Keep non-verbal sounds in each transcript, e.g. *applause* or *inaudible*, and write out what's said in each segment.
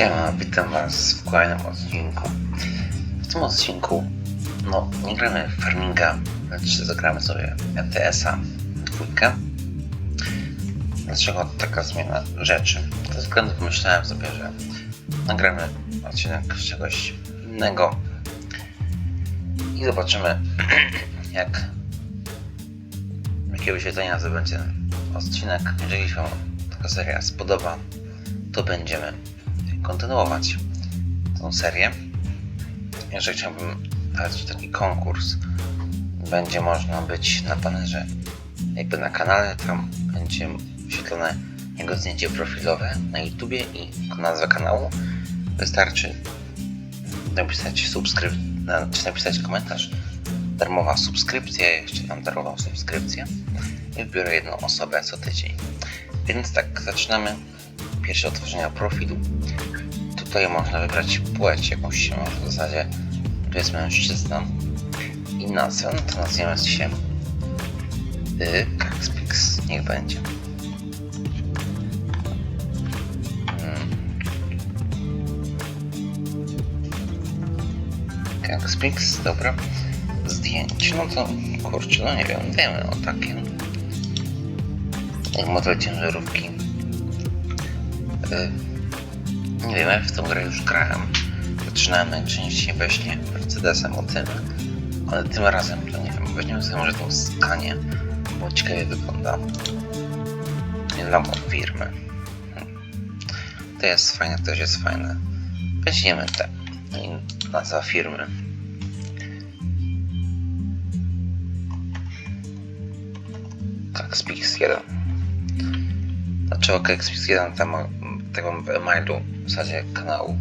Siema, witam was w kolejnym odcinku. W tym odcinku, no, nie gramy w farminga, lecz zagramy sobie ETS-a dwójkę. Dlaczego taka zmiana rzeczy? Ze względu pomyślałem sobie, że nagramy odcinek z czegoś innego i zobaczymy, *clears throat* jak jakie wyświetlenia to będzie odcinek. Jeżeli się taka seria spodoba, to będziemy kontynuować tą serię. Jeszcze chciałbym dać taki konkurs. Będzie można być na banerze jakby na kanale, tam będzie wyświetlone jego zdjęcie profilowe na YouTubie i nazwa kanału. Wystarczy napisać subskryp, czy napisać komentarz. Darmowa subskrypcja, jeszcze mam darmową subskrypcję i wybiorę jedną osobę co tydzień. Więc tak, zaczynamy. Pierwsze otworzenia profilu. Tutaj można wybrać płeć jakąś się w zasadzie. Tu jest mężczyzna. I nazwę, no to nazwiemy się y, Kaxpix. Niech będzie. Hmm. Kaxpix, dobra. Zdjęcie, no to kurczę, no nie wiem, wiemy o takie. Jak model ciężarówki. Nie wiem, w tą grę już grałem. Zaczynałem najczęściej właśnie Mercedesem o tym, ale tym razem to nie wiem, weźmiemy sobie może tą skanię, bo ciekawie wygląda. Dla firmy. Hmm. To jest fajne, to też jest fajne. Weźmiemy te. Nazwa firmy. Kaxpix 1. Dlaczego Kaxpix 1 tam tego w e-mailu w zasadzie kanału,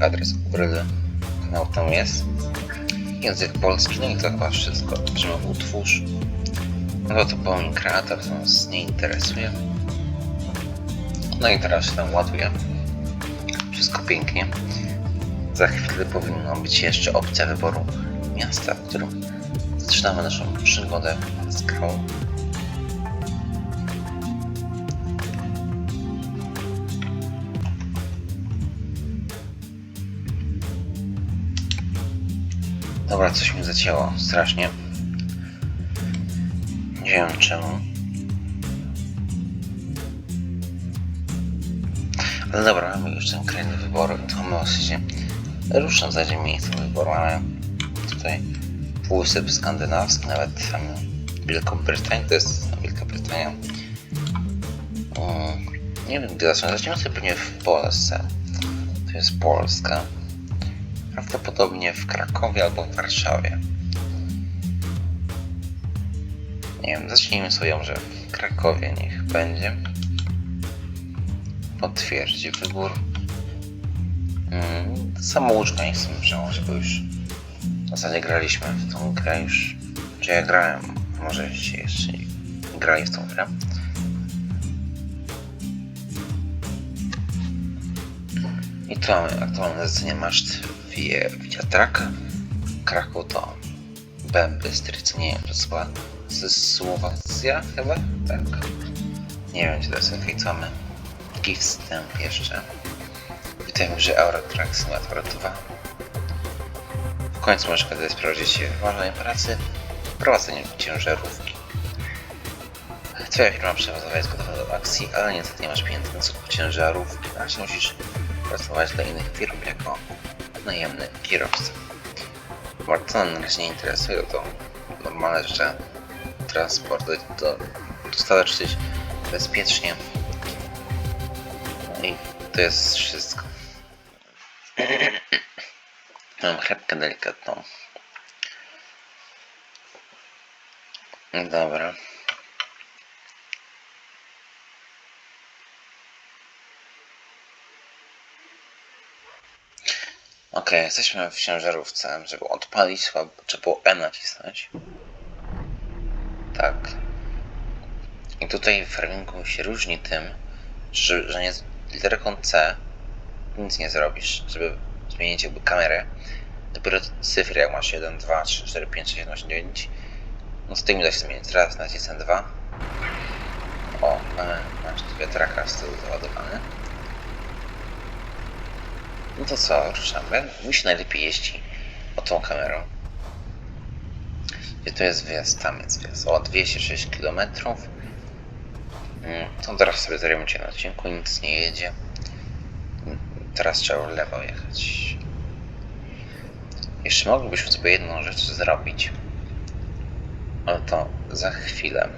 adres URL kanału tam jest. Język polski, no i to chyba wszystko. Brzmi utwórz. No to pomnik kreator, to nas nie interesuje. No i teraz się tam ładuje. Wszystko pięknie. Za chwilę powinna być jeszcze opcja wyboru miasta, w którym zaczynamy naszą przygodę z grą. Dobra, coś mi zacięło strasznie. Nie wiem czemu. Ale dobra, mamy już ten krajny wybór. To mamy w sensie ruszam za miejsce wyboru. Mamy tutaj Półwysep Skandynawski, nawet mamy Wielką Brytanię, to jest Wielka Brytania. Mm, nie wiem, gdzie zacząć. Zaczniemy sobie pewnie w Polsce. To jest Polska. Prawdopodobnie w Krakowie albo w Warszawie. Nie wiem, zacznijmy sobie może w Krakowie, niech będzie. Potwierdzi wybór. Mm, samouczka nie chcę wziąć, bo już w zasadzie graliśmy w tą grę już. Czy ja grałem, może się jeszcze grali w tą grę. I tu mamy aktualne zlecenie maszt wie wiatraka. Kraków to Bęby, Strycy, nie wiem, to chyba ze Słowacja chyba? Tak. Nie wiem, czy to jest okej, co mamy. Wstęp jeszcze. Witajmy, że Eurotrack Simulator 2. W końcu możesz kiedy sprawdzić ważnej pracy prowadzenie ciężarówki. Twoja firma przewozowa jest gotowa do akcji, ale niestety nie masz pieniędzy na zakup ciężarówki. Razie musisz pracować dla innych firm jako najemny kierowca. Martona na nie interesuje, to normalne, że transport do coś bezpiecznie. I to jest wszystko. *clears throat* Mam chrepkę delikatną. Dobra. Ok, jesteśmy w ciężarówce. Żeby odpalić, trzeba było E nacisnąć. Tak. I tutaj w framingu się różni tym, że, że nie literką C nic nie zrobisz, żeby zmienić jakby kamerę. Dopiero cyfry, jak masz 1, 2, 3, 4, 5, 6, 7, 8, 9, no z tymi da się zmienić. Teraz nacisnę 2. O, mamy, masz tu wiatraka z tyłu załadowany. No to co, ruszamy. Mi się najlepiej jeździ o tą kamerą. Gdzie to jest wjazd? Tam jest wjazd. O, 206 km. Mm, To teraz sobie zaremontuję na odcinku, nic nie jedzie. Teraz trzeba lewo jechać. Jeszcze moglibyśmy sobie jedną rzecz zrobić. Ale to za chwilę.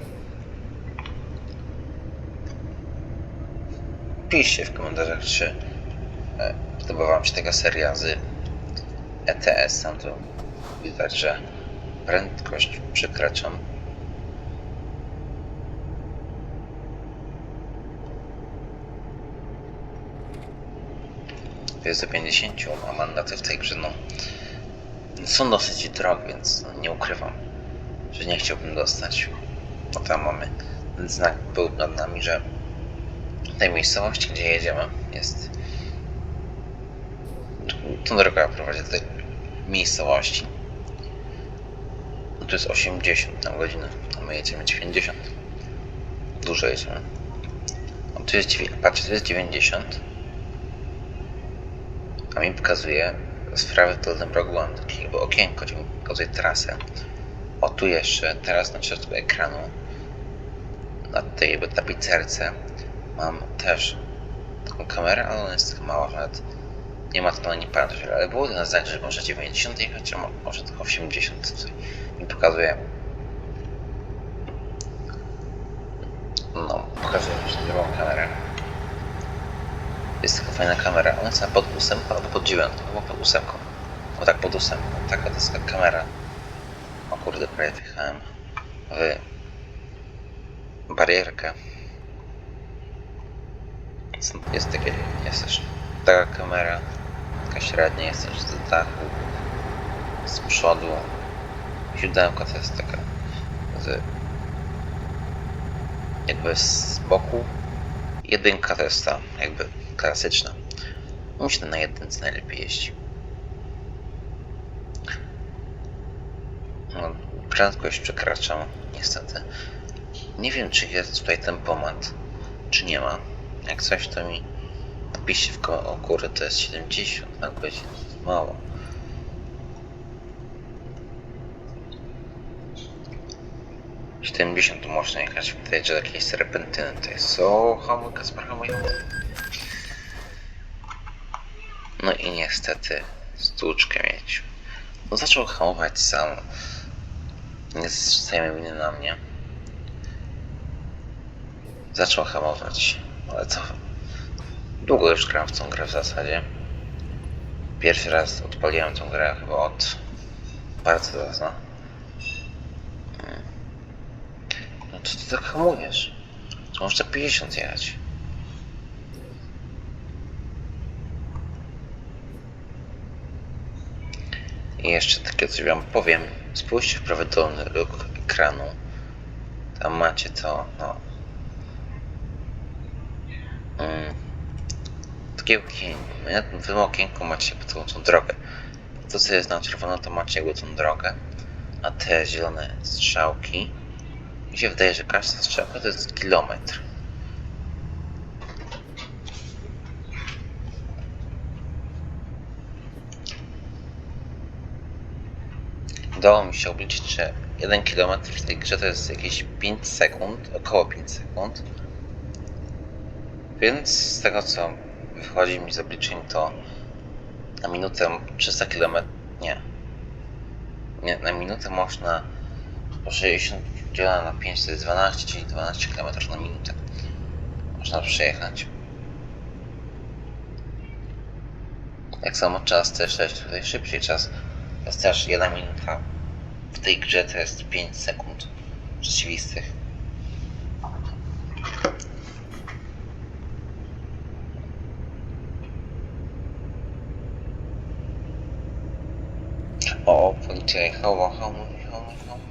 Piszcie w komentarzach, czy Wam się taka seria z ETS. Tam to widać, że prędkość przekraczam. Jest do 50, a mandaty w tej grze no, są dosyć drogie, więc no, nie ukrywam, że nie chciałbym dostać. Bo tam mamy znak był nad nami, że w tej miejscowości, gdzie jedziemy, jest to droga prowadzi do tej miejscowości. No to jest 80 na godzinę, a my jedziemy 90. Dużo jedziemy. O, tu jest, patrzcie, tu jest 90. A mi pokazuje sprawę w dolnym rogu mam takie okienko, gdzie mi pokazuje trasę. O tu jeszcze, teraz na środku ekranu, na tej tapicerce mam też taką kamerę, ale ona jest mała, nawet nie ma to na nie patrzeć, ale było jeden znak, że może 90 jechać, a mo- może tylko 80. Tutaj mi pokazuje. No, pokazuje mi że drugą kamerę. Jest taka fajna kamera. Ona jest pod ósemką albo pod dziewiątką, albo pod ósemką. O tak, pod ósemką. Taka to jest kamera. O kurde, prawie wjechałem w barierkę. Jest takie, jest też taka kamera, taka średnia, jest też z dachu, z przodu. Siódemka to jest taka z, jakby z boku. Jedynka to jest ta jakby klasyczna. Myślę, na jedynce najlepiej jeździ. No, prędkość przekraczam, niestety. Nie wiem, czy jest tutaj tempomat, czy nie ma. Jak coś, to mi napiszcie w ko- o góry, to jest 70 na godzinę. Mało. Siedemdziesiąt tu można jechać, widać, że jakieś serpentyny to jest. O, hamuj, Kaspar, hamuj. No i niestety stłuczkę mieć. No zaczął hamować sam. Nie zostajemy winy na mnie. Zaczął hamować, ale to długo już gram w tą grę w zasadzie. Pierwszy raz odpaliłem tą grę chyba od bardzo dawna. Mm. No to ty tak hamujesz. To można 50 jechać. I jeszcze takie coś wam powiem. Spójrzcie w prawy dolny róg ekranu. Tam macie to, no. Mm. Takie okienko. Na tym okienku macie tą, drogę. To co jest na czerwono to macie tą drogę. A te zielone strzałki. Mi się wydaje, że każda strzałka to jest kilometr. Udało mi się obliczyć, że 1 km w tej grze to jest jakieś 5 sekund, około 5 sekund. Więc z tego co wychodzi mi z obliczeń to na minutę 300 km. Nie. Nie, na minutę można po 60 dzielone na 5 to jest 12, czyli 12 km na minutę. Można przejechać. Tak samo czas też jest tutaj szybciej czas. To jest też 1 minuta. W tej grze to jest 5 sekund rzeczywistych. O, policja jechała, hamuj, hamuj, hamuj.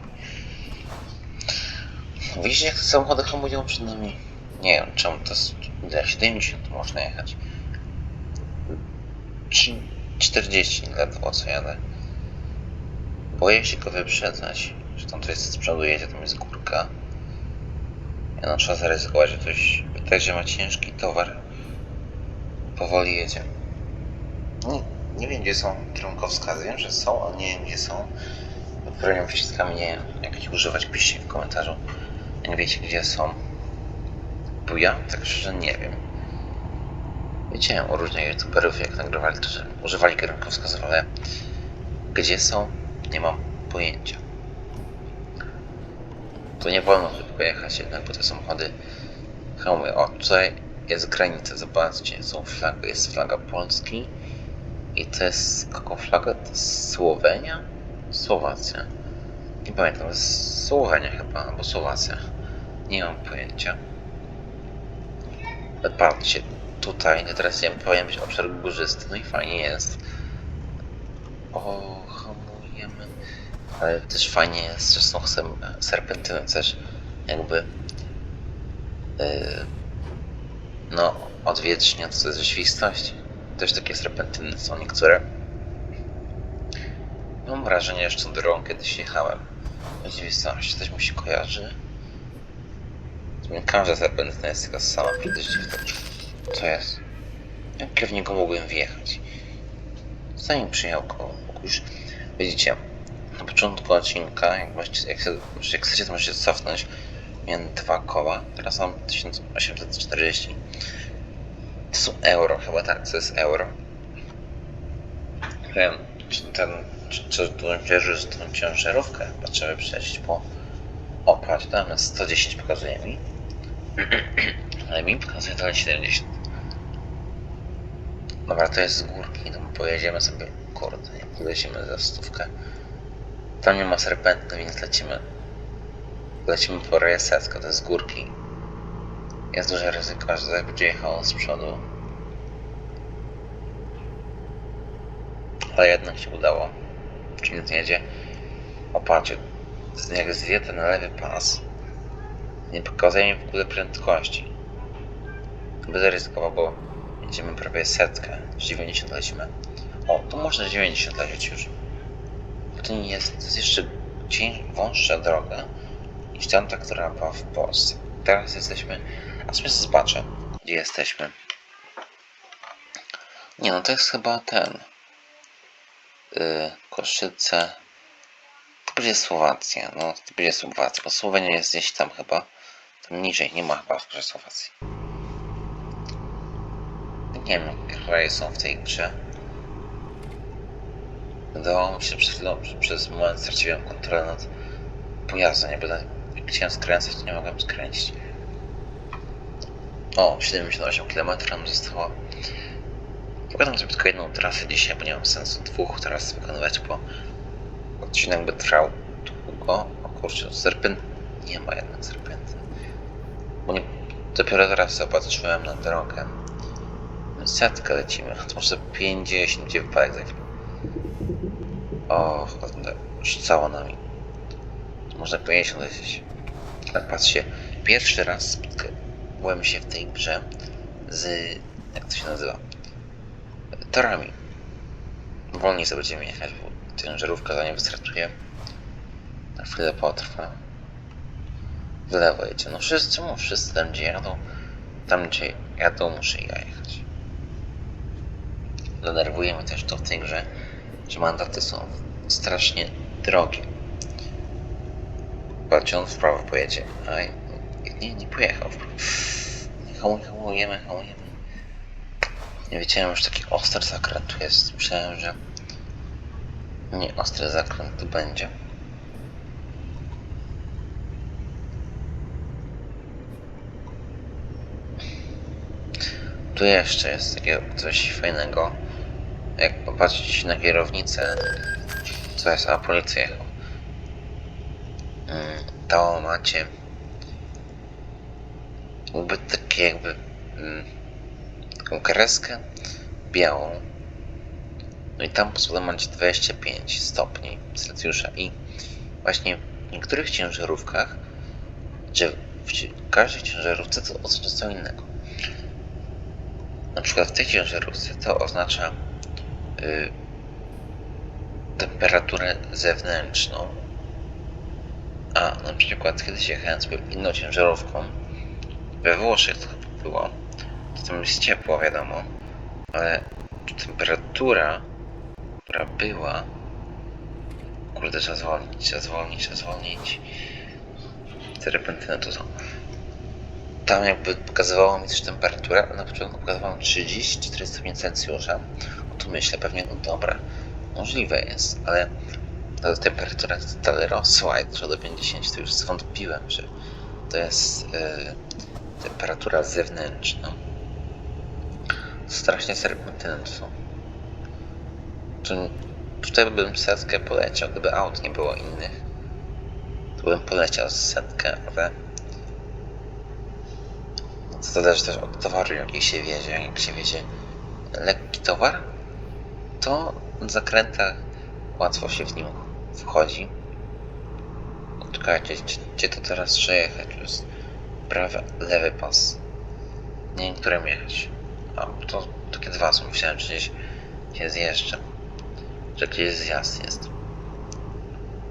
Widzicie jak te samochody hamują przed nami? Nie wiem czemu to jest dla 70 można jechać. Czy 40 ledwo co jadę. Boję się go wyprzedzać, że tam jest z przodu jedzie, tam jest górka. Ja no trzeba zaryzykować, że ktoś tak, że ma ciężki towar. Powoli jedzie. Nie, nie wiem, gdzie są kierunkowskazy. Wiem, że są, ale nie wiem, gdzie są. Odpowiednimi przyciskami nie wiem, jak ich używać. Piszcie w komentarzu, jak wiecie, gdzie są. Bo ja tak szczerze nie wiem. Wiedziałem o różnych youtuberów, jak nagrywali to, że używali kierunkowskazów, ale gdzie są, nie mam pojęcia. To nie wolno pojechać jednak, bo te samochody hamują. O, tutaj jest granica, zobaczcie, są flagi, jest flaga Polski i to jest, jaką flaga? To jest Słowenia? Słowacja. Nie pamiętam, to jest Słowenia chyba, albo Słowacja. Nie mam pojęcia. Patrzcie, tutaj, no teraz nie powiem być obszar górzysty, no i fajnie jest. O, hamujemy. Ale też fajnie jest, że są serpentyny też jakby yy, no odwietrznia to jest rzeczywistość. Też takie serpentyny są niektóre. Mam wrażenie, że tą drogą kiedyś jechałem. W rzeczywistości coś mi się kojarzy. Każda serpentyna jest taka sama, przecież dziwne. Co jest? Jak ja w niego mogłem wjechać? Zanim przyjechał koło, już widzicie, na początku odcinka, jak, możecie, jak, jak chcecie, to możecie cofnąć. Miałem dwa koła, teraz mam 1840. Są euro, chyba tak, to jest euro. Wiem, czy ten, czy, czy tą tą ciężarówkę chyba trzeba przejść po opłać, tam jest 110 pokazuje mi. *clears throat* Ale mi pokazuje dalej 70. Dobra, to jest z górki, no pojedziemy sobie, kurde, nie polecimy za stówkę. Tam nie ma serpenty, więc lecimy. Lecimy po rejesetkę, to jest z górki. Jest duże ryzyko, że będzie jechał z przodu. Ale jednak się udało. Czy nic nie jedzie? Opatrzcie, jak zwie ten lewy pas, nie pokazuje mi w ogóle prędkości. Będę ryzykował, bo jedziemy prawie setkę. Z 90 lecimy. O, tu można z 90 lecieć już. To nie jest, to jest jeszcze wąższa droga niż tamta, która była w Polsce. Teraz jesteśmy, sobie zobaczę, gdzie jesteśmy. Nie no, to jest chyba ten. Yy, Koszyce. To będzie Słowacja, no to będzie Słowacja, bo Słowenia jest gdzieś tam chyba. Tam niżej, nie ma chyba w grze Słowacji. Nie wiem, jakie kraje są w tej grze. Wydawało mi się przed chwilą, że przez moment straciłem kontrolę nad pojazdem. Nie będę chciałem skręcać, to nie mogłem skręcić. O, 78 km nam zostało. Pogadam sobie tylko jedną trasę dzisiaj, bo nie mam sensu dwóch tras wykonywać, bo odcinek by trwał długo. O kurczę, serpent... Nie ma jednak serpenty. Bo nie... dopiero teraz zobaczyłem na drogę. Setkę lecimy, to może 50, gdzie wypadek za chwilę. O, cała nami. Można 50 lecieć. Ale patrzcie, pierwszy raz spotkałem się w tej grze z... jak to się nazywa? Torami. Wolniej sobie będziemy jechać, bo ciężarówka zanim wystartuje. Na chwilę potrwa. W lewo jedzie. No wszyscy, czemu wszyscy tam gdzie jadą? Tam gdzie jadą muszę ja jechać. Denerwuje mnie też to w tej grze, że mandaty są strasznie drogie. Patrzcie, on w prawo pojedzie. A nie, nie pojechał w prawo. Hamuj, hamujemy, hamujemy. Nie wiedziałem, że taki ostry zakręt tu jest. Myślałem, że nie ostry zakręt tu będzie. Tu jeszcze jest takie coś fajnego. Jak popatrzeć na kierownicę, co jest, a policja jechał. Mm, To macie jakby takie jakby mm, taką kreskę białą. No i tam macie 25 stopni Celsjusza i właśnie w niektórych ciężarówkach, że w każdej ciężarówce to oznacza co innego. Na przykład w tej ciężarówce to oznacza y, temperaturę zewnętrzną. A na przykład kiedyś jechałem sobie inną ciężarówką, we Włoszech to było, to tam jest ciepło wiadomo, ale temperatura, która była. Kurde, trzeba zwolnić, trzeba zwolnić, trzeba zwolnić. Te tu są. Tam jakby pokazywało mi też temperaturę, na początku pokazywało 34 stopnie Celsjusza. To myślę pewnie, no dobra, możliwe jest, ale ta temperatura dalej rosła i do 50, to już zwątpiłem, że to jest e, temperatura zewnętrzna. Strasznie tu. Tu, tutaj bym setkę poleciał, gdyby aut nie było innych. To bym poleciał setkę, ale no to zależy też od towaru, jaki się wiezie. Jak się wiezie lekki towar, to w zakrętach łatwo się w nim wchodzi. Czekajcie, gdzie, to teraz trzeba jechać? To jest prawy, lewy pas. Nie wiem, którym jechać. A, to takie dwa są. Myślałem, że gdzieś się zjeżdża. Że gdzieś zjazd jest.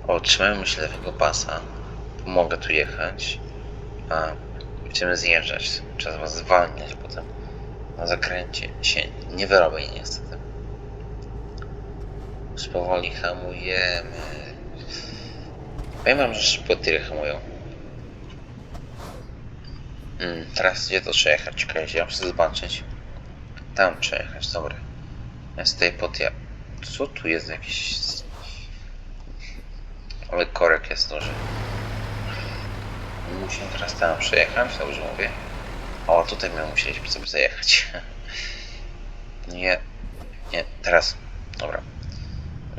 O, trzymajmy się lewego pasa. Mogę tu jechać. A, będziemy zjeżdżać. Trzeba was zwalniać potem. Na zakręcie się nie wyrobię niestety. Już powoli hamujemy. Powiem wam, że szybko tiry hamują. Mm, teraz gdzie to trzeba jechać? Czekajcie, ja muszę zobaczyć. Tam trzeba jechać, dobra. Ja tej pod ja... Co tu jest jakiś... Ale korek jest duży. Musimy teraz tam przejechać, dobrze mówię. O, tutaj my musieliśmy sobie zajechać. *laughs* Nie, nie, teraz. Dobra.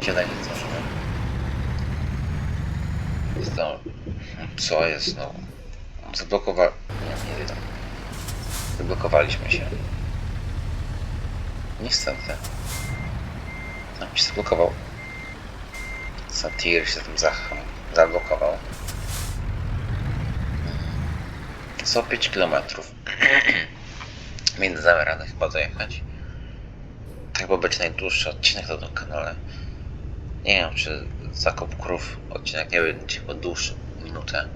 Co Jest tam. Co jest znowu? Zablokowali. Nie wiem. Zablokowaliśmy się. Niestety. Tam się zablokował. Satir się tam zablokował. Co 5 km. Więc damy radę chyba dojechać. Tak, bo będzie najdłuższy odcinek na tym kanale. Nie wiem, czy zakup krów odcinek nie będzie chyba dłuższy, minutę.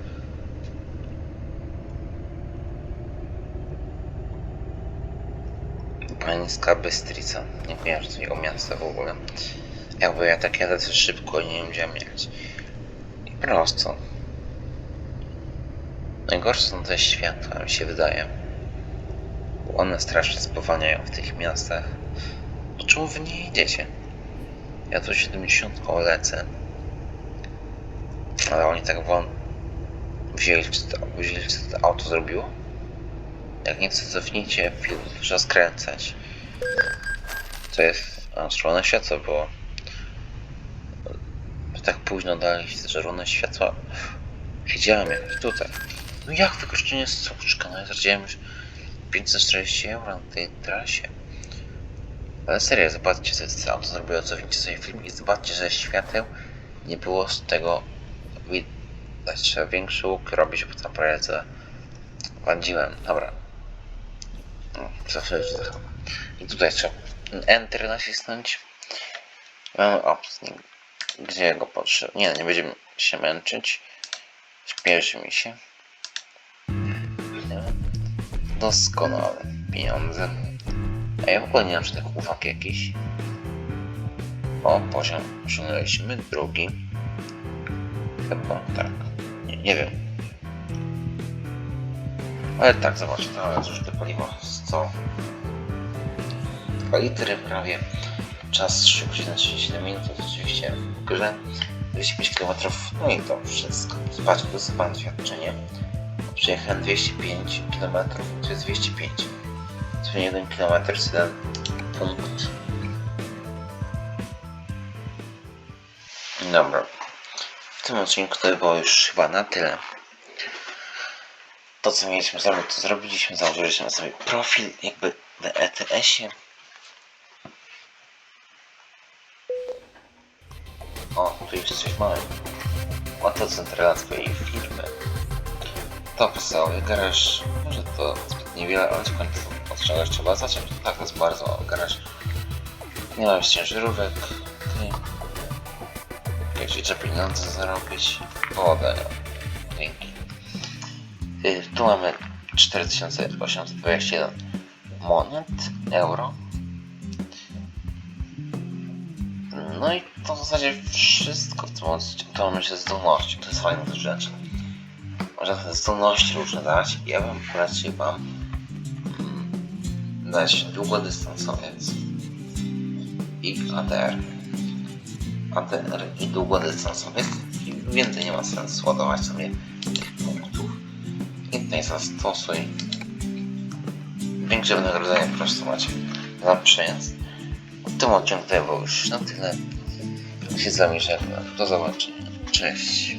Pańska Bystrica. Nie z tego miasta w ogóle. Jakby ja tak jadę szybko i nie wiem gdzie jechać. I prosto. Najgorsze są te światła, mi się wydaje. Bo one strasznie spowalniają w tych miastach. To czemu wy nie jedziecie? Ja tu 70 lecę. Ale oni tak won... Wzięli, czy to, wzięli, co to auto zrobiło? Jak nie chce, cofnijcie film, trzeba skręcać. To jest... A, czerwone światło było. Tak późno dali się czerwone światła. Wiedziałem jak tutaj. No jak wykoszczenie soczka? No ja straciłem już 540 euro na tej trasie. Ale serio, zobaczcie, co jest auto zrobiło, cofnijcie sobie film i zobaczcie, że świateł nie było z tego widać. Większy łuk robić, bo tam prawie co wadziłem. Dobra. No, zawsze się tak. I tutaj trzeba Enter nacisnąć. Mamy opcję. Gdzie go potrzeba? Nie, nie będziemy się męczyć. Śpieszy mi się. Doskonale. Pieniądze. A ja w ogóle nie mam żadnych uwag jakichś. O, poziom osiągnęliśmy. Drugi. Chyba tak. Nie, nie wiem. Ale tak, zobaczcie, to jest zużyte paliwo 100 2 litry prawie. Czas 3 godziny 37 minut, to oczywiście w grze. 205 km, no i to wszystko. Zobaczcie, to jest doświadczenie. Przejechałem 205 km, to jest 205. To 1 km, 7 punkt. Dobra. W tym odcinku to było już chyba na tyle. To co mieliśmy zrobić, to zrobiliśmy. Założyliśmy sobie profil jakby na ETS-ie. O, tu jeszcze coś mamy. Oto centrala swojej firmy. To podstawowy garaż. Może to zbyt niewiele, ale w końcu od czegoś trzeba zacząć. Tak, to jest bardzo garaż. Nie mam ciężarówek. Okay. Jak życzę pieniądze zarobić. Wodę. Dzięki. Y, Tu mamy 4821 monet, euro. No i to w zasadzie wszystko w tym odcinku. To mamy się zdolności, to jest fajna rzecz. Można te zdolności różne dać. Ja bym polecił wam mm, dać długodystansowiec i ADR. ADR i długodystansowiec. Więcej nie ma sensu ładować sobie. Tutaj zastosuj większe wynagrodzenie macie za przejazd. W tym odcinku to już na tyle. się z wami żegnam. Do zobaczenia. Cześć.